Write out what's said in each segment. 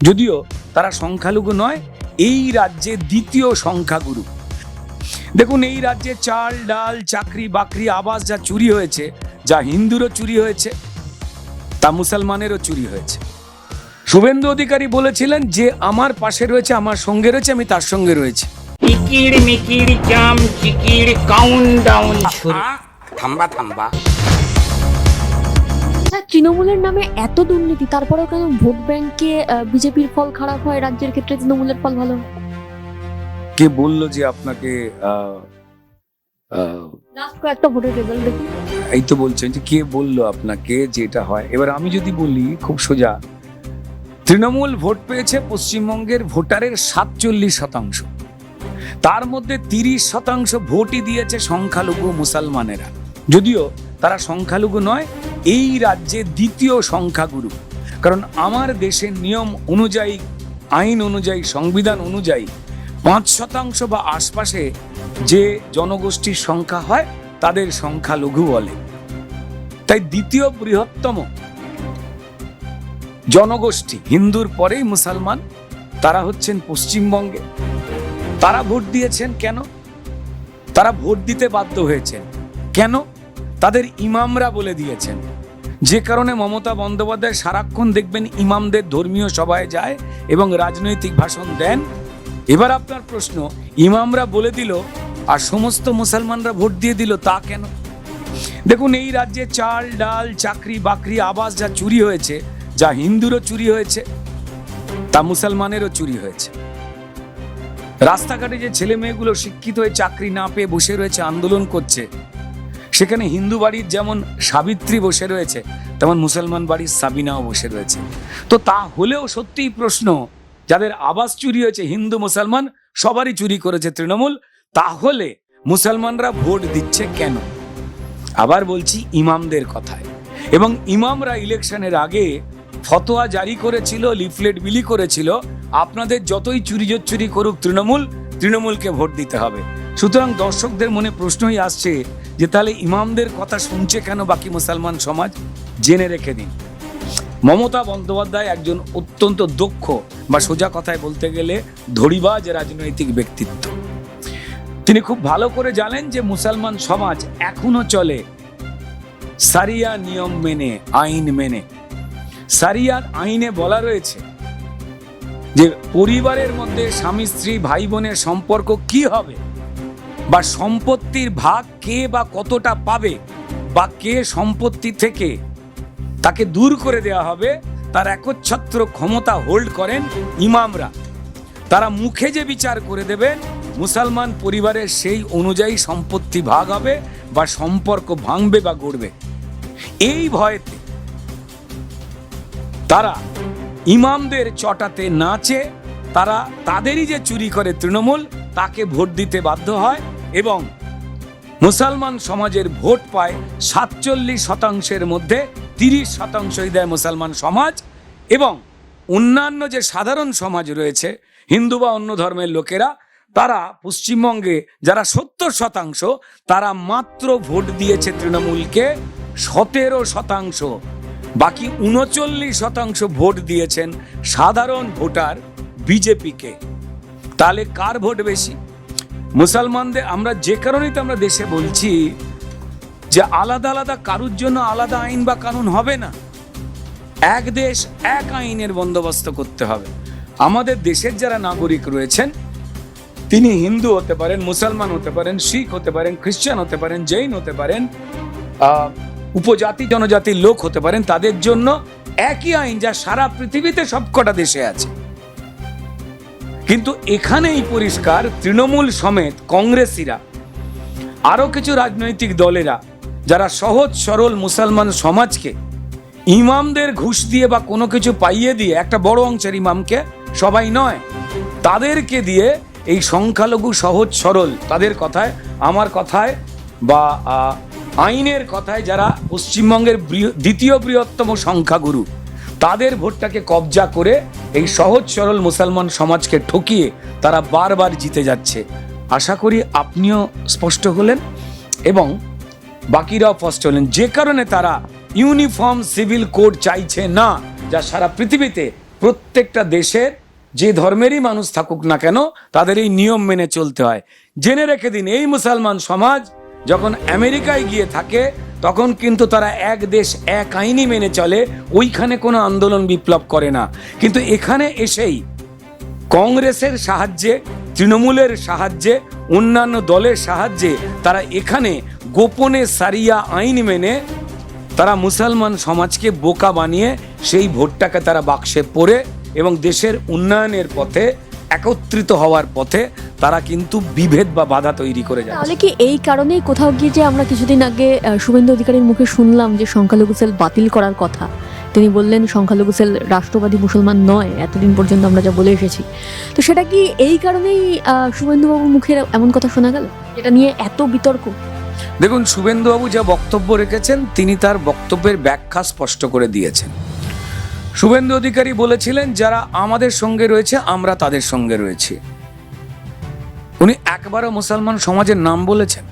যদিও তারা সংখ্যালঘু নয় এই রাজ্যে দ্বিতীয় সংখ্যাগুরু। দেখুন এই রাজ্যে চাল ডাল চাকরি বাকরি আবাস যা চুরি হয়েছে যা হিন্দুরও চুরি হয়েছে তা মুসলমানেরও চুরি হয়েছে। শুভেন্দু অধিকারী বলেছিলেন যে আমার পাশে রয়েছে আমার সঙ্গে রয়েছে আমি তার সঙ্গে রয়েছে। থাম্বা থাম্বা। স্যার তৃণমূলের নামে এত দুর্নীতি তারপরেও কেন ভোট ব্যাংকে বিজেপির ফল খারাপ হয়? রাজ্যের ক্ষেত্রে তৃণমূলের ফল ভালো কে বলল যে আপনাকে আহ, আহ, লাস্ট কয়েকটা ভোটের রেজাল্ট দেখুন। এই তো বলছেন যে কে বলল আপনাকে যে এটা হয়? এবার আমি যদি বলি খুব সোজা তৃণমূল ভোট পেয়েছে পশ্চিমবঙ্গের ভোটারের সাতচল্লিশ শতাংশ। তার মধ্যে তিরিশ শতাংশ ভোটই দিয়েছে সংখ্যালঘু মুসলমানেরা। যদিও তারা সংখ্যালঘু নয়, এই রাজ্যে দ্বিতীয় সংখ্যাগুরু। কারণ আমার দেশের নিয়ম অনুযায়ী, আইন অনুযায়ী, সংবিধান অনুযায়ী পাঁচ শতাংশ বা আশপাশে যে জনগোষ্ঠীর সংখ্যা হয়, তাদের সংখ্যালঘু বলে। তাই দ্বিতীয় বৃহত্তম জনগোষ্ঠী হিন্দুর পরেই মুসলমান, তারা হচ্ছেন পশ্চিমবঙ্গে। তারা ভোট দিয়েছেন কেন? তারা ভোট দিতে বাধ্য হয়েছেন। কেন? তাদের ইমামরা বলে দিয়েছেন। যে কারণে মমতা বন্দ্যোপাধ্যায় সারাক্ষণ দেখবেন ইমামদের ধর্মীয় সভায় যায় এবং রাজনৈতিক ভাষণ দেন। এবার আপনার প্রশ্ন, ইমামরা বলে দিল আর সমস্ত মুসলমানরা ভোট দিয়ে দিল তা কেন? দেখুন, এই রাজ্যে চাল, ডাল, চাকরি, বাকরি, আবাস যা চুরি হয়েছে, যা হিন্দুরও চুরি হয়েছে, তা মুসলমানেরও চুরি হয়েছে। রাস্তাঘাটে যে ছেলে মেয়েগুলো শিক্ষিত হয়ে চাকরি না পেয়ে বসে রয়েছে, আন্দোলন করছে সেখানে হিন্দু বাড়ির যেমন সাবিত্রী বসে রয়েছে, তেমন মুসলমান বাড়ির সাবিনাও বসে রয়েছে। তো তা হলেও সত্যিই প্রশ্ন, যাদের আবাস চুরি হয়েছে, হিন্দু মুসলমান সবারই চুরি করেছে তৃণমূল, তাহলে মুসলমানরা ভোট দিচ্ছে কেন? আবার বলছি ইমামদের কথায়। এবং ইমামরা ইলেকশনের আগে ফতোয়া জারি করেছিল, লিফলেট বিলি করেছিল, আপনাদের যতই চুরি চুরি করুক তৃণমূল, তৃণমূলকে ভোট দিতে হবে। সুতরাং দর্শকদের মনে প্রশ্নই আসছে যে তাহলে ইমামদের কথা শুনছে কেন বাকি মুসলমান সমাজ? জেনে রেখে দিন। মমতা বন্দ্যোপাধ্যায় একজন অত্যন্ত দক্ষ বা সোজা কথায় বলতে গেলে ধরিবাজ রাজনৈতিক ব্যক্তিত্ব। তিনি খুব ভালো করে জানেন যে মুসলমান সমাজ এখনও চলে সারিয়া নিয়ম মেনে, আইন মেনে। সারিয়ার আইনে বলা রয়েছে যে পরিবারের মধ্যে স্বামী স্ত্রী ভাই বোনের সম্পর্ক কি হবে? বা সম্পত্তির ভাগ কে বা কতটা পাবে বা কে সম্পত্তি থেকে তাকে দূর করে দেওয়া হবে, তার একচ্ছত্র ক্ষমতা হোল্ড করেন ইমামরা। তারা মুখে যে বিচার করে দেবেন, মুসলমান পরিবারের সেই অনুযায়ী সম্পত্তি ভাগ হবে বা সম্পর্ক ভাঙবে বা গড়বে। এই ভয়েতে তারা ইমামদের চটাতে নাচে, তারা তাদেরই যে চুরি করে তৃণমূল, তাকে ভোট দিতে বাধ্য হয়। এবং মুসলমান সমাজের ভোট পায় সাতচল্লিশ শতাংশের মধ্যে তিরিশ শতাংশই দেয় মুসলমান সমাজ এবং অন্যান্য যে সাধারণ সমাজ রয়েছে, হিন্দু বা অন্য ধর্মের লোকেরা, তারা পশ্চিমবঙ্গে যারা সত্তর শতাংশ, তারা মাত্র ভোট দিয়েছে তৃণমূলকে সতেরো শতাংশ। বাকি উনচল্লিশ শতাংশ ভোট দিয়েছেন সাধারণ ভোটার বিজেপিকে। তাহলে কার ভোট বেশি? মুসলমানদের আমরা যে কারণেই তো আমরা দেশে বলছি যে আলাদা আলাদা কারুর জন্য আলাদা আইন বা কানুন হবে না। এক দেশ, এক আইনের বন্দোবস্ত করতে হবে। আমাদের দেশের যারা নাগরিক রয়েছেন, তিনি হিন্দু হতে পারেন, মুসলমান হতে পারেন, শিখ হতে পারেন, খ্রিস্টান হতে পারেন, জৈন হতে পারেন উপজাতি, জনজাতির লোক হতে পারেন, তাদের জন্য একই আইন যা সারা পৃথিবীতে সবকটা দেশে আছে। কিন্তু এখানেই পরিষ্কার তৃণমূল সমেত কংগ্রেসিরা, আরও কিছু রাজনৈতিক দলেরা, যারা সহজ, সরল মুসলমান সমাজকে ইমামদের ঘুষ দিয়ে বা কোনো কিছু পাইয়ে দিয়ে, একটা বড় অংশের ইমামকে সবাই নয়, তাদেরকে দিয়ে এই সংখ্যালঘু সহজ, সরল, তাদের কথায়, আমার কথায় বা আইনের কথায় যারা পশ্চিমবঙ্গের দ্বিতীয় বৃহত্তম সংখ্যাগুরু তাদের ভোটটাকে কবজা করে এই সহজ সরল মুসলমান সমাজকে ঠকিয়ে তারা বারবার জিতে যাচ্ছে। আশা করি আপনিও স্পষ্ট হলেন এবং বাকিরাও স্পষ্ট হলেন। যে কারণে তারা ইউনিফর্ম সিভিল কোড চাইছে না, যা সারা পৃথিবীতে প্রত্যেকটা দেশের যে ধর্মেরই মানুষ থাকুক না কেন, তাদের এই নিয়ম মেনে চলতে হয়। জেনে রেখে দিন, এই মুসলমান সমাজ যখন আমেরিকায় গিয়ে থাকে, তখন কিন্তু তারা এক দেশ, এক আইনই মেনে চলে, ওইখানে কোনো আন্দোলন বিপ্লব করে না। কিন্তু এখানে এসেই কংগ্রেসের সাহায্যে, তৃণমূলের সাহায্যে, অন্যান্য দলের সাহায্যে তারা এখানে গোপনে সারিয়া আইন মেনে তারা মুসলমান সমাজকে বোকা বানিয়ে সেই ভোটটাকে তারা বাক্সে পড়ে এবং দেশের উন্নয়নের পথে একত্রিত হওয়ার পথে তারা কিন্তু বিভেদ বা বাধা তৈরি করে যায় তাহলে কি এই কারণেই কোথাও গিয়ে যে আমরা কিছুদিন আগে শুভেন্দু অধিকারীর মুখে শুনলাম যে সংখ্যালঘু সেল বাতিল করার কথা। তিনি বললেন সংখ্যালঘু সেল রাষ্ট্রবাদী মুসলমান নয় এতদিন পর্যন্ত আমরা যা বলে এসেছি। তো সেটা কি এই কারণেই শুভেন্দুবাবুর মুখে এমন কথা শোনা গেল? এটা নিয়ে এত বিতর্ক। দেখুন শুভেন্দুবাবু যা বক্তব্য রেখেছেন তিনি তার বক্তব্যের ব্যাখ্যা স্পষ্ট করে দিয়েছেন। শুভেন্দু অধিকারী বলেছিলেন যারা আমাদের সঙ্গে রয়েছে আমরা তাদের সঙ্গে রয়েছি। উনি একবারও মুসলমান সমাজের নাম বলেছেন।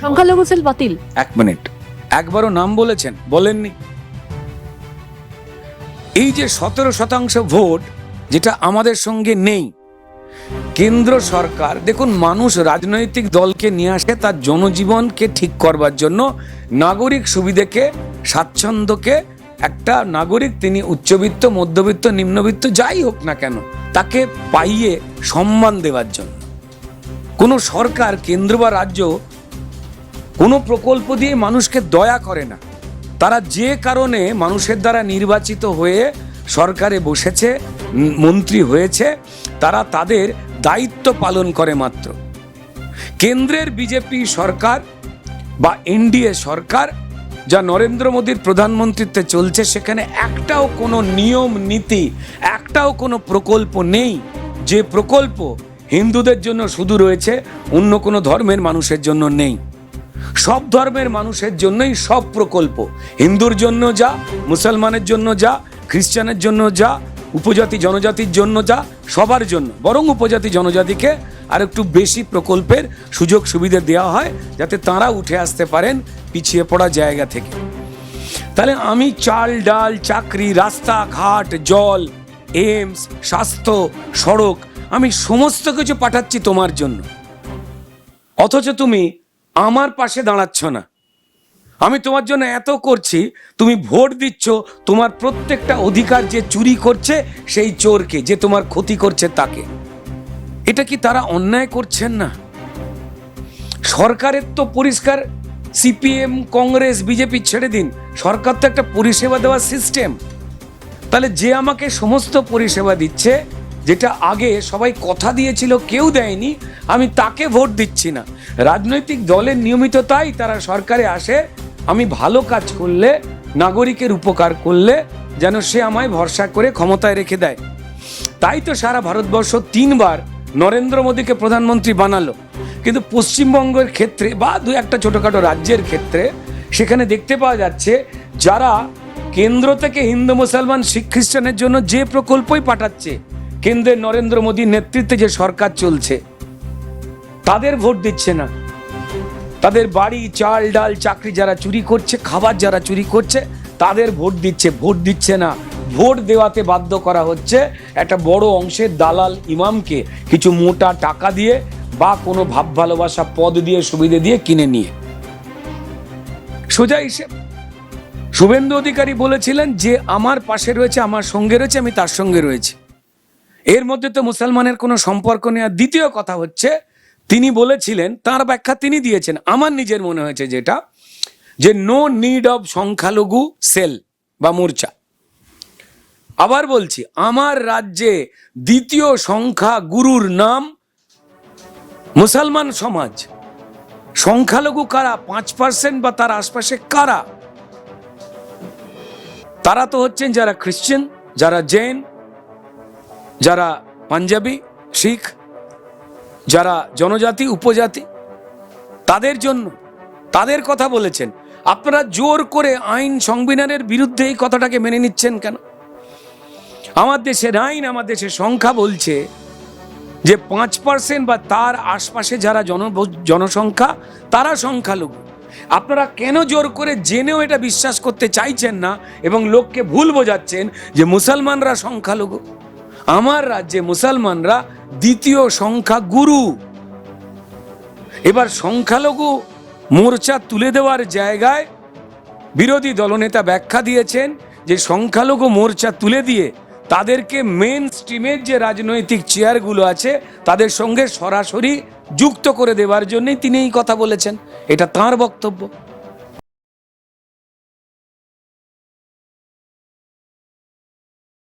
সংখ্যালঘু সেল বাতিল। এক মিনিট। একবারও নাম বলেছেন বলেননি। এই যে সতেরো শতাংশ ভোট যেটা আমাদের সঙ্গে নেই কেন্দ্র সরকার দেখুন মানুষ রাজনৈতিক দলকে নিয়ে আসে তার জনজীবনকে ঠিক করবার জন্য নাগরিক সুবিধেকে স্বাচ্ছন্দ্যকে একটা নাগরিক তিনি উচ্চবিত্ত, মধ্যবিত্ত, নিম্নবিত্ত, যাই হোক না কেন, তাকে পাইয়ে সম্মান দেওয়ার জন্য। কোনো সরকার, কেন্দ্র বা রাজ্য কোনো প্রকল্প দিয়ে মানুষকে দয়া করে না। তারা যে কারণে মানুষের দ্বারা নির্বাচিত হয়ে সরকারে বসেছে মন্ত্রী হয়েছে, তারা তাদের দায়িত্ব পালন করে মাত্র। কেন্দ্রের বিজেপি সরকার বা এনডিএ সরকার যা নরেন্দ্র মোদীর প্রধানমন্ত্রীত্বে চলছে, সেখানে একটাও কোনো নিয়ম, নীতি, একটাও কোনো প্রকল্প নেই। যে প্রকল্প হিন্দুদের জন্য শুধু রয়েছে, অন্য কোনো ধর্মের মানুষের জন্য নেই। সব ধর্মের মানুষের জন্যই সব প্রকল্প। হিন্দুর জন্য যা, মুসলমানের জন্য যা, খ্রিস্টানের জন্য যা, উপজাতি জনজাতির জন্য যা, সবার জন্য। বরং উপজাতি জনজাতিকে আর একটু বেশি প্রকল্পের সুযোগ সুবিধা দেওয়া হয়, যাতে তাঁরা উঠে আসতে পারেন পিছিয়ে পড়া জায়গা থেকে। তাহলে আমি চাল, ডাল, চাকরি রাস্তাঘাট জল, এমস, স্বাস্থ্য, সড়ক, আমি সমস্ত কিছু পাঠাচ্ছি তোমার জন্য। অথচ তুমি আমার পাশে দাঁড়াচ্ছ না। আমি তোমার জন্য এত করছি, তুমি ভোট দিচ্ছ, তোমার প্রত্যেকটা অধিকার যে চুরি করছে, সেই চোরকে, যে তোমার ক্ষতি করছে তাকে। এটা কি তারা অন্যায় করছেন না? সরকারের তো পরিষ্কার সিপিএম, কংগ্রেস, বিজেপি ছেড়ে দিন। সরকার তো একটা পরিষেবা দেওয়ার সিস্টেম তাহলে যে আমাকে সমস্ত পরিষেবা দিচ্ছে, যেটা আগে সবাই কথা দিয়েছিল, কেউ দেয়নি, আমি তাকে ভোট দিচ্ছি না। রাজনৈতিক দলের নিয়মিত তাই তারা সরকারে আসে, আমি ভালো কাজ করলে, নাগরিকের উপকার করলে, যেন সে আমায় ভরসা করে ক্ষমতায় রেখে দেয়। তাই তো সারা ভারতবর্ষ তিনবার নরেন্দ্র মোদীকে প্রধানমন্ত্রী বানালো। কিন্তু পশ্চিমবঙ্গের ক্ষেত্রে বা দু একটা ছোটোখাটো রাজ্যের ক্ষেত্রে সেখানে দেখতে পাওয়া যাচ্ছে যারা কেন্দ্র থেকে হিন্দু, মুসলমান, শিখ খ্রিস্টানের জন্য যে প্রকল্পই পাঠাচ্ছে কেন্দ্রের নরেন্দ্র মোদীর নেতৃত্বে যে সরকার চলছে, তাদের ভোট দিচ্ছে না। তাদের বাড়ি, চাল, ডাল, চাকরি যারা চুরি করছে, খাবার যারা চুরি করছে, তাদের ভোট দিচ্ছে ভোট দিচ্ছে না। ভোট দেওয়াতে বাধ্য করা হচ্ছে একটা বড় অংশের দালাল ইমামকে কিছু মোটা টাকা দিয়ে বা কোনো ভাব ভালোবাসা পদ দিয়ে সুবিধে দিয়ে কিনে নিয়ে। সোজা হিসেব শুভেন্দু অধিকারী বলেছিলেন যে, আমার পাশে রয়েছে, আমার সঙ্গে রয়েছে, আমি তার সঙ্গে রয়েছি। এর মধ্যে তো মুসলমানের কোনো সম্পর্ক নেই আর দ্বিতীয় কথা হচ্ছে, তিনি বলেছিলেন, তার ব্যাখ্যা তিনি দিয়েছেন। আমার নিজের মনে হয়েছে যেটা, যে, নো নিড অফ সংখ্যালঘু সেল বা মোর্চা। আবার বলছি, আমার রাজ্যে দ্বিতীয় সংখ্যা গুরুর নাম মুসলমান সমাজ, সংখ্যালঘু কারা, পাঁচ পার্সেন্ট বা তার আশপাশে কারা? তারা তো হচ্ছেন যারা খ্রিশ্চান, যারা জৈন, যারা পাঞ্জাবি, শিখ, যারা জনজাতি, উপজাতি। তাদের জন্য, তাদের কথা বলেছেন। আপনারা জোর করে আইন সংবিধানের বিরুদ্ধে এই কথাটাকে মেনে নিচ্ছেন কেন? আমার দেশের আইন আমার দেশের সংখ্যা বলছে যে পাঁচ পার্সেন্ট বা তার আশপাশে যারা জন জনসংখ্যা, তারা সংখ্যালঘু। আপনারা কেন জোর করে জেনেও এটা বিশ্বাস করতে চাইছেন না এবং লোককে ভুল বোঝাচ্ছেন যে মুসলমানরা সংখ্যালঘু? আমার রাজ্যে মুসলমানরা দ্বিতীয় সংখ্যা গুরু। এবার সংখ্যালঘু মোর্চা তুলে দেওয়ার জায়গায় বিরোধী দলনেতা ব্যাখ্যা দিয়েছেন যে সংখ্যালঘু মোর্চা তুলে দিয়ে তাদেরকে মেন স্ট্রিমের যে রাজনৈতিক চেয়ারগুলো আছে, তাদের সঙ্গে সরাসরি যুক্ত করে দেওয়ার জন্যই তিনি এই কথা বলেছেন। এটা তার বক্তব্য।